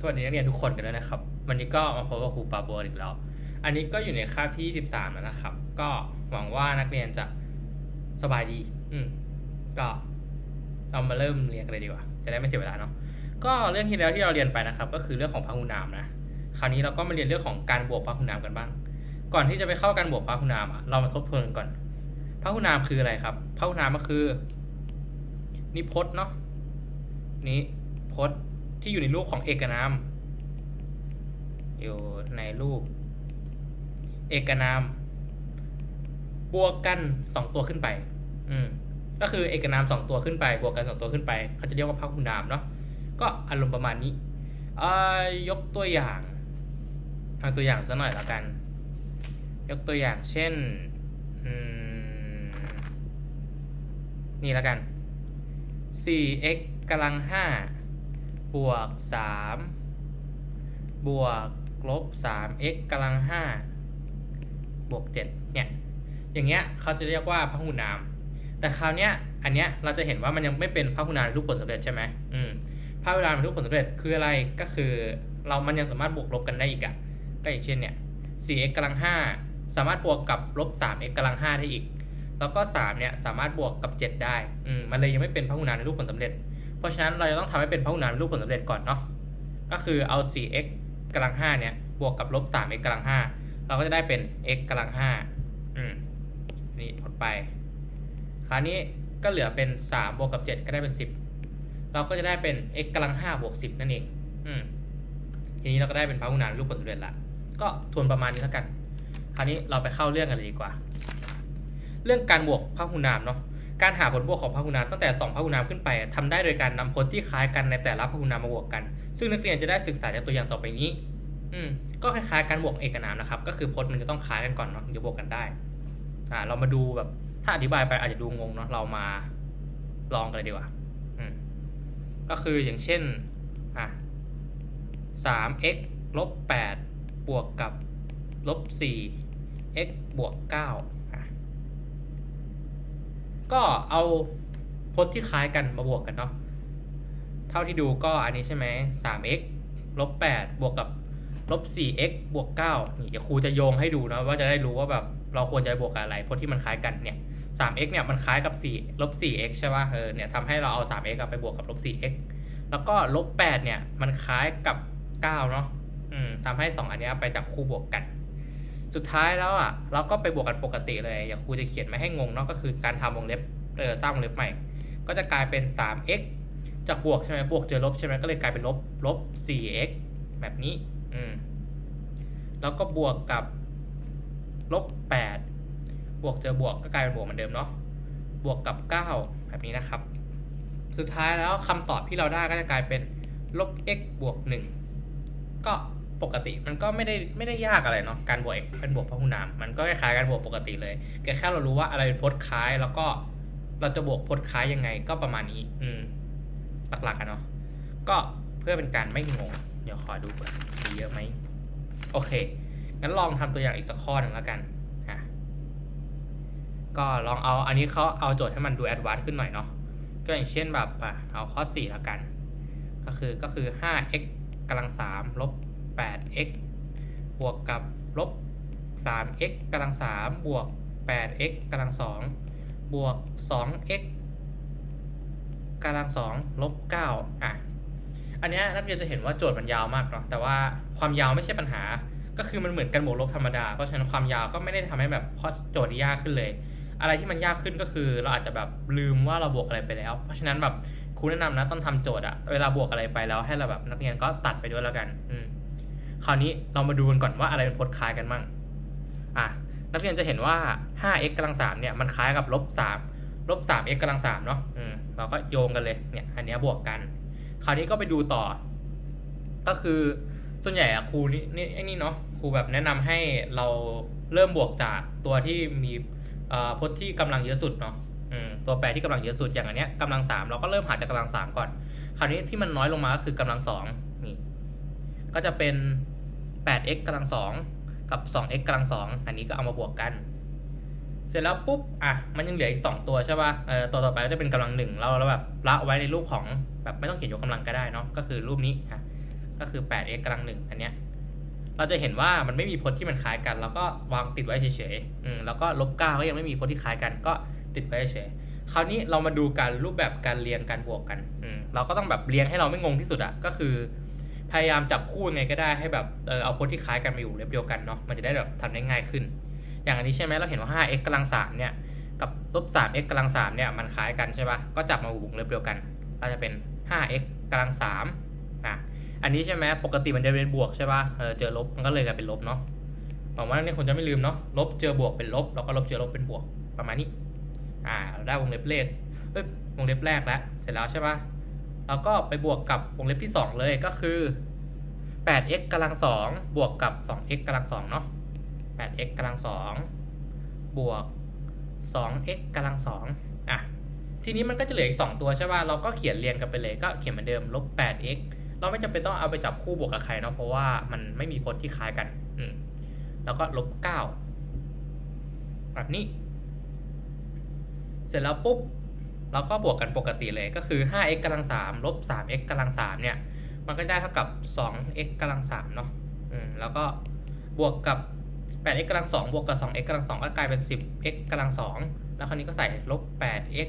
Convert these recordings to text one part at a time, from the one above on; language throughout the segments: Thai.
สวัสดีนักเรียนทุกคนกันด้วยนะครับ วันนี้ก็มาพบกับครูปาโบอีกแล้ว อันนี้ก็อยู่ในคาบที่ 13 แล้วนะครับ ก็หวังว่านักเรียนจะสบายดี อืมก็เรามาเริ่มเรียนกันเลยดีกว่า จะได้ไม่เสียเวลาเนาะ ก็เรื่องที่แล้วที่เราเรียนไปนะครับ ก็คือเรื่องของพหุนามนะ คราวนี้เราก็มาเรียนเรื่องของการบวกพหุนามกันบ้าง ก่อนที่จะไปเข้าการบวกพหุนามอะ เรามาทบทวนกันก่อน พหุนามคืออะไรครับ พหุนามก็คือ นิพจน์เนาะนี้พจน์ ที่อยู่ในรูปของเอกนาม อยู่ในรูป เอกนาม บวกกันสองตัวขึ้นไป อืมก็คือเอกนามสองตัวขึ้นไป บวกกันสองตัวขึ้นไป เขาจะเรียกว่าพหุนามเนาะก็อารมณ์ประมาณนี้เอ่อยกตัวอย่างเอาตัวอย่างสักหน่อยแล้วกัน ยกตัวอย่างเช่นนี่แล้วกัน 4x กำลัง5 บวก3บวกลบ 3x กำลัง5บวก7เนี่ยอย่างเงี้ยเขาจะเรียกว่าพหุนาม แต่คราวเนี้ยอันเนี้ยเราจะเห็นว่ามันยังไม่เป็นพหุนามในรูปผลสำเร็จใช่ไหมอืมพหุนามในรูปผลสำเร็จคืออะไรก็คือ เรามันยังสามารถบวกลบกันได้อีกอะก็อย่างเช่นเนี่ย 4x กำลัง 5 สามารถบวกกับลบ 3x กำลัง 5 ได้อีก แล้วก็ 3 เนี่ย สามารถบวกกับ 7 ได้ อืม มันเลยยังไม่เป็นพหุนามในรูปผลสำเร็จ เพราะฉะนั้นเราจะต้องทำให้เป็นพหุนามในรูปผลสำเร็จก่อนเนาะก็คือเอา 4x กำลัง5เนี่ยบวกกับลบ 3x กำลัง5เราก็จะได้เป็น x กำลัง5อืมนี่หมดไป คราวนี้ก็เหลือเป็น 3 บวกกับ 7 ก็ได้เป็น 10 เราก็จะได้เป็น x กำลัง5บวก10 นั่นเองอืมทีนี้เราก็ได้เป็นพหุนามในรูปผลสำเร็จละก็ทวนประมาณนี้แล้วกัน คราวนี้เราไปเข้าเรื่องกันเลยดีกว่า เรื่องการบวกพหุนามเนาะ การหาผลบวกของพหุนามตั้งแต่ 2พหุนามขึ้นไปทำได้โดยการนำพจน์ที่คล้ายกันในแต่ละพหุนามมาบวกกัน ซึ่งนักเรียนจะได้ศึกษาจากตัวอย่างต่อไปนี้ อืมก็คล้ายๆการบวกเอกนามนะครับ ก็คือพจน์มันจะต้องคล้ายกันก่อนเนาะถึงจะบวกกันได้อ่าเรามาดูแบบถ้าอธิบายไปอาจจะดูงงเนาะเรามาลองกันเลยดีกว่าอืมก็คืออย่างเช่นอะ 3x ลบ8บวกกับลบ 4 x บวก 9 ก็เอาพจน์ที่คล้ายกันมาบวกกันเนาะเท่าที่ดูก็อันนี้ใช่ไหม 3x ลบ8บวกกับลบ 4x บวก9นี่เดี๋ยวครูจะโยงให้ดูนะว่าจะได้รู้ว่าแบบเราควรจะบวกกับอะไรพจน์ที่มันคล้ายกันเนี่ย 3x เนี่ยมันคล้ายกับ4ลบ 4x ใช่ป่ะเออเนี่ยทำให้เราเอา 3x ไปบวกกับลบ 4x แล้วก็ลบ8เนี่ยมันคล้ายกับ9เนาะอืมทำให้2อันนี้ไปจับคู่บวกกัน สุดท้ายแล้วอะเราก็ไปบวกกันปกติเลย อย่าครูจะเขียนไม่ให้งงเนาะก็คือการทำวงเล็บเออสร้างวงเล็บใหม่ ก็จะกลายเป็น 3x จากบวกใช่ไหมบวกเจอลบใช่ไหมก็เลยกลายเป็นลบลบ 4x แบบนี้อืมแล้วก็บวกกับลบ 8 บวกเจอบวกก็กลายเป็นบวกเหมือนเดิมเนาะบวกกับ 9 แบบนี้นะครับ สุดท้ายแล้วคำตอบที่เราได้ก็จะกลายเป็นลบ x บวก 1 ก็ ปกติมันก็ไม่ได้ไม่ได้ยากอะไรเนาะการบวกเป็นบวกพหุนาม มันก็คล้ายๆการบวกปกติเลยแค่แค่เรารู้ว่าอะไรเป็นพจน์คล้าย แล้วก็เราจะบวกพจน์คล้ายยังไงก็ประมาณนี้ อืม หลักๆกันเนาะก็เพื่อเป็นการไม่งง เดี๋ยวขอดูก่อนมีเยอะไหมโอเคงั้นลองทำตัวอย่างอีกสักข้อหนึ่งแล้วกันอะก็ลองเอาอันนี้เขาเอาโจทย์ให้มันดูแอดวานซ์ขึ้นหน่อยเนาะก็อย่างเช่นแบบอะเอาข้อ4แล้วกัน ก็คือก็คือ 5x กำลัง3ลบ 8x บวกกับลบ 3x กำลัง 3 บวก 8x กำลัง 2 บวก 2x กำลัง 2 ลบ 9 อะ อันเนี้ยนักเรียนจะเห็นว่าโจทย์มันยาวมากเนาะ แต่ว่าความยาวไม่ใช่ปัญหา ก็คือมันเหมือนกันบวกลบธรรมดา เพราะฉะนั้นความยาวก็ไม่ได้ทำให้แบบข้อโจทย์ยากขึ้นเลย อะไรที่มันยากขึ้นก็คือเราอาจจะแบบลืมว่าเราบวกอะไรไปแล้ว เพราะฉะนั้นแบบครูแนะนำนะต้องทำโจทย์อะเวลาบวกอะไรไปแล้วให้เราแบบนักเรียนก็ตัดไปด้วยแล้วกัน อืม คราวนี้เรามาดูกันก่อนว่าอะไรเป็นพจน์คล้ายกันมั่งอะนักเรียนจะเห็นว่า 5x กำลัง3เนี่ยมันคล้ายกับลบ3ลบ 3x กำลัง3เนาะอืมเราก็โยงกันเลยเนี่ยอันนี้บวกกัน คราวนี้ก็ไปดูต่อ ก็คือส่วนใหญ่อะครูนี่นี่ไอ้นี่เนาะครูแบบแนะนำให้เราเริ่มบวกจากตัวที่มีพจน์ที่กำลังเยอะสุดเนาะตัวแปรที่กำลังเยอะสุดอย่างอันเนี้ยกำลังสามเราก็เริ่มหาจากกำลังสามก่อน คราวนี้ที่มันน้อยลงมาก็คือกำลังสอง ก็จะเป็น 8x กำลังสองกับ 2x กำลังสองอันนี้ก็เอามาบวกกัน เสร็จแล้วปุ๊บอะมันยังเหลืออีกสองตัวใช่ป่ะเออตัวต่อไปก็จะเป็นกำลังหนึ่งเราเราแบบละไว้ในรูปของแบบไม่ต้องเขียนยกกำลังก็ได้เนาะก็คือรูปนี้อะก็คือ 8x กำลังหนึ่งอันเนี้ยเราจะเห็นว่ามันไม่มีพจน์ที่มันคล้ายกันแล้วก็วางติดไว้เฉยๆอืมแล้วก็ลบเก้าก็ยังไม่มีพจน์ที่คล้ายกัน ก็ติดไว้เฉยคราวนี้เรามาดูการรูปแบบการเรียงการบวกกันอืมเราก็ต้องแบบเรียงให้เราไม่งงที่สุดอะก็คือ พยายามจับคู่ไงก็ได้ให้แบบเออเอาพจน์ที่คล้ายกันมาอยู่เล็บเดียวกันเนาะมันจะได้แบบทำได้ง่ายขึ้น อย่างอันนี้ใช่ไหมเราเห็นว่า 5x กำลัง3เนี่ยกับลบ 3x กำลัง3เนี่ยมันคล้ายกันใช่ปะก็จับมาวงเล็บเดียวกัน ก็จะเป็น 5x กำลัง3อะอันนี้ใช่ไหมปกติมันจะเป็นบวกใช่ปะเออเจอลบมันก็เลยกลายเป็นลบเนาะหวังว่านักเรียนคนจะไม่ลืมเนาะลบเจอบวกเป็นลบแล้วก็ลบเจอลบเป็นบวกประมาณนี้ อ่าเราได้วงเล็บเลขเอ้ยวงเล็บแรกแล้วเสร็จแล้วใช่ปะ แล้วก็ไปบวกกับวงเล็บที่ 2 เลยก็คือ 8x กำลัง2บวกกับ 2x กำลัง2เนาะ 8x กำลัง2บวก 2x กำลัง2อะ ทีนี้มันก็จะเหลืออีก 2 ตัวใช่ป่ะ เราก็เขียนเรียงกันไปเลย ก็เขียนเหมือนเดิมลบ 8x เราไม่จำเป็นต้องเอาไปจับคู่บวกกับใครเนาะ เพราะว่ามันไม่มีพจน์ที่คล้ายกัน อืม แล้วก็ลบ 9 แบบนี้ เสร็จแล้วปุ๊บ เราก็บวกกันปกติเลยก็คือ 5x กำลัง3ลบ 3x กำลัง3เนี่ย มันก็ได้เท่ากับ 2x กำลัง3เนาะอืมแล้วก็บวกกับ 8x กำลัง2บวกกับ 2x กำลัง2ก็กลายเป็น 10x กำลัง2แล้วคราวนี้ก็ใส่ลบ 8x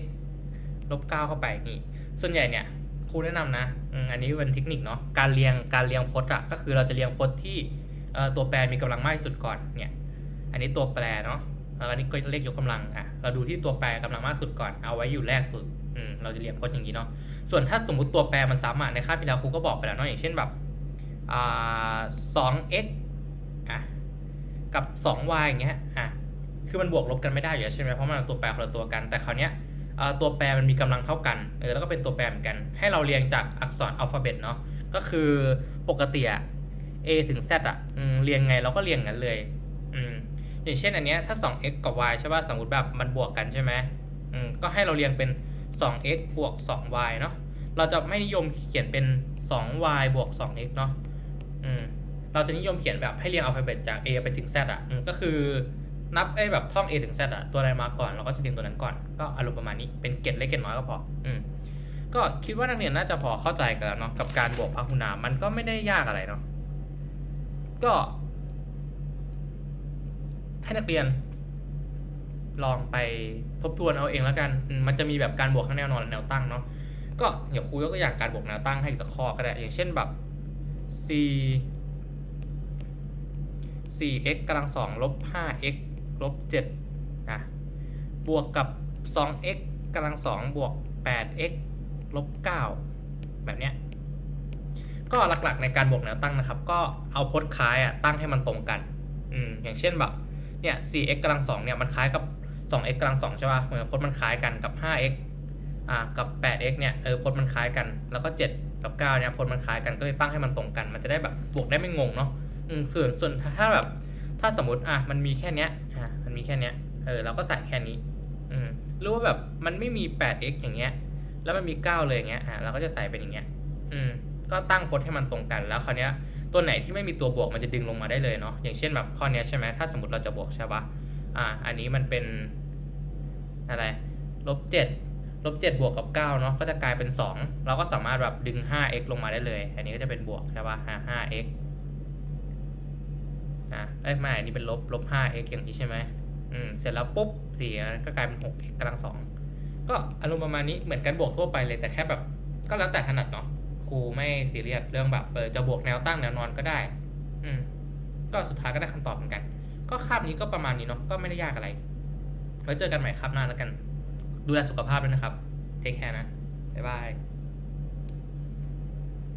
ลบ 9 เข้าไปนี่ส่วนใหญ่เนี่ยครูแนะนำนะอันนี้เป็นเทคนิคเนาะการเรียงการเรียงพจน์อะก็คือเราจะเรียงพจน์ที่ตัวแปรมีกำลังมากที่สุดก่อนเนี่ยอันนี้ตัวแปรเนาะ อันนี้ก็เลขยกกำลังอะเราดูที่ตัวแปรกำลังมากสุดก่อนเอาไว้อยู่แรกสุดอืมเราจะเรียงพจน์อย่างนี้เนาะส่วนถ้าสมมุติตัวแปรมันซ้ำอะในคาบที่แล้วครูก็บอกไปแล้วเนาะอย่างเช่นแบบอ่า 2x อะกับ 2y อย่างเงี้ยอะคือมันบวกลบกันไม่ได้อยู่แล้วใช่ไหมเพราะมันตัวแปรคนละตัวกัน แต่คราวเนี้ยตัวแปรมันมีกำลังเท่ากันเออแล้วก็เป็นตัวแปรเหมือนกัน ให้เราเรียงจากอักษรอัลฟาเบตเนาะก็คือปกติอะ a ถึง z อะเรียงไงเราก็เรียงกันเลย อย่างเช่นอันเนี้ยถ้า 2x กับ y ใช่ป่ะสมมติแบบมันบวกกันใช่ไหมอืมก็ให้เราเรียงเป็น 2x บวก 2y เนาะเราจะไม่นิยมเขียนเป็น 2y บวก 2x เนาะอืมเราจะนิยมเขียนแบบให้เรียงอัลฟาเบตจาก a ไปถึง z อะอืมก็คือนับไอ้แบบท่อง a ถึง z อะตัวอะไรมาก่อนเราก็จะเรียงตัวนั้นก่อน ก็อารมณ์ประมาณนี้เป็นเกร็ดเล็กเกร็ดน้อยก็พออืมก็คิดว่านักเรียนน่าจะพอเข้าใจกันแล้วเนาะกับการบวกพหุนามมันก็ไม่ได้ยากอะไรเนาะก็ ให้นักเรียน ลองไปทบทวนเอาเองแล้วกัน มันจะมีแบบการบวกทั้งแนวนอนและแนวตั้งเนาะ ก็เดี๋ยวครูยกตัวอย่างการบวกแนวตั้งให้อีกสักข้อก็ได้ อย่างเช่นแบบ c 4x กำลัง2ลบ 5x ลบ7นะบวกกับ 2x กำลัง2บวก 8x ลบ 9 แบบเนี้ย ก็หลักๆในการบวกแนวตั้งนะครับ ก็เอาพจน์คล้ายอะตั้งให้มันตรงกัน อืมอย่างเช่นแบบ เนี่ย 4x กำลัง2เนี่ยมันคล้ายกับ 2x กำลัง2ใช่ป่ะเหมือนพจน์มันคล้ายกันกับ 5x อ่ากับ 8x เนี่ยเออพจน์มันคล้ายกัน แล้วก็ 7 กับ 9 เนี่ยพจน์มันคล้ายกันก็เลยตั้งให้มันตรงกัน มันจะได้แบบบวกได้ไม่งงเนาะอืมส่วนส่วนถ้าแบบ ถ้าสมมติอะมันมีแค่เนี้ยอะมันมีแค่เนี้ยเออเราก็ใส่แค่นี้อืมหรือว่าแบบมันไม่มี 8x อย่างเงี้ย แล้วมันมี 9 เลยอย่างเงี้ยอะเราก็จะใส่เป็นอย่างเงี้ยอืมก็ตั้งพจน์ให้มันตรงกันแล้วคราวเนี้ย ตัวไหนที่ไม่มีตัวบวกมันจะดึงลงมาได้เลยเนาะอย่างเช่นแบบข้อนี้ใช่ไหมถ้าสมมติเราจะบวกใช่ปะอ่าอันนี้มันเป็นอะไรลบเจ็ดลบเจ็ดบวกกับเก้าเนาะก็จะกลายเป็นสองเราก็สามารถแบบดึง 5x ลงมาได้เลย อันนี้ก็จะเป็นบวกใช่ปะห้า 5x นะเอ้ยไม่อันนี้เป็นลบลบ 5x อย่างนี้ใช่ไหมอืมเสร็จแล้วปุ๊บสี่ก็กลายเป็น 6x กำลังสองก็อารมณ์ประมาณนี้เหมือนกันบวกทั่วไปเลยแต่แค่แบบก็แล้วแต่ถนัดเนาะ ครูไม่ซีเรียสเรื่องแบบเออจะบวกแนวตั้งแนวนอนก็ได้ อืม ก็สุดท้ายก็ได้คำตอบเหมือนกัน ก็คาบนี้ก็ประมาณนี้เนาะก็ไม่ได้ยากอะไรไว้เจอกันใหม่คาบหน้าแล้วกัน ดูแลสุขภาพด้วยนะครับ เทคแคร์นะ บ๊ายบาย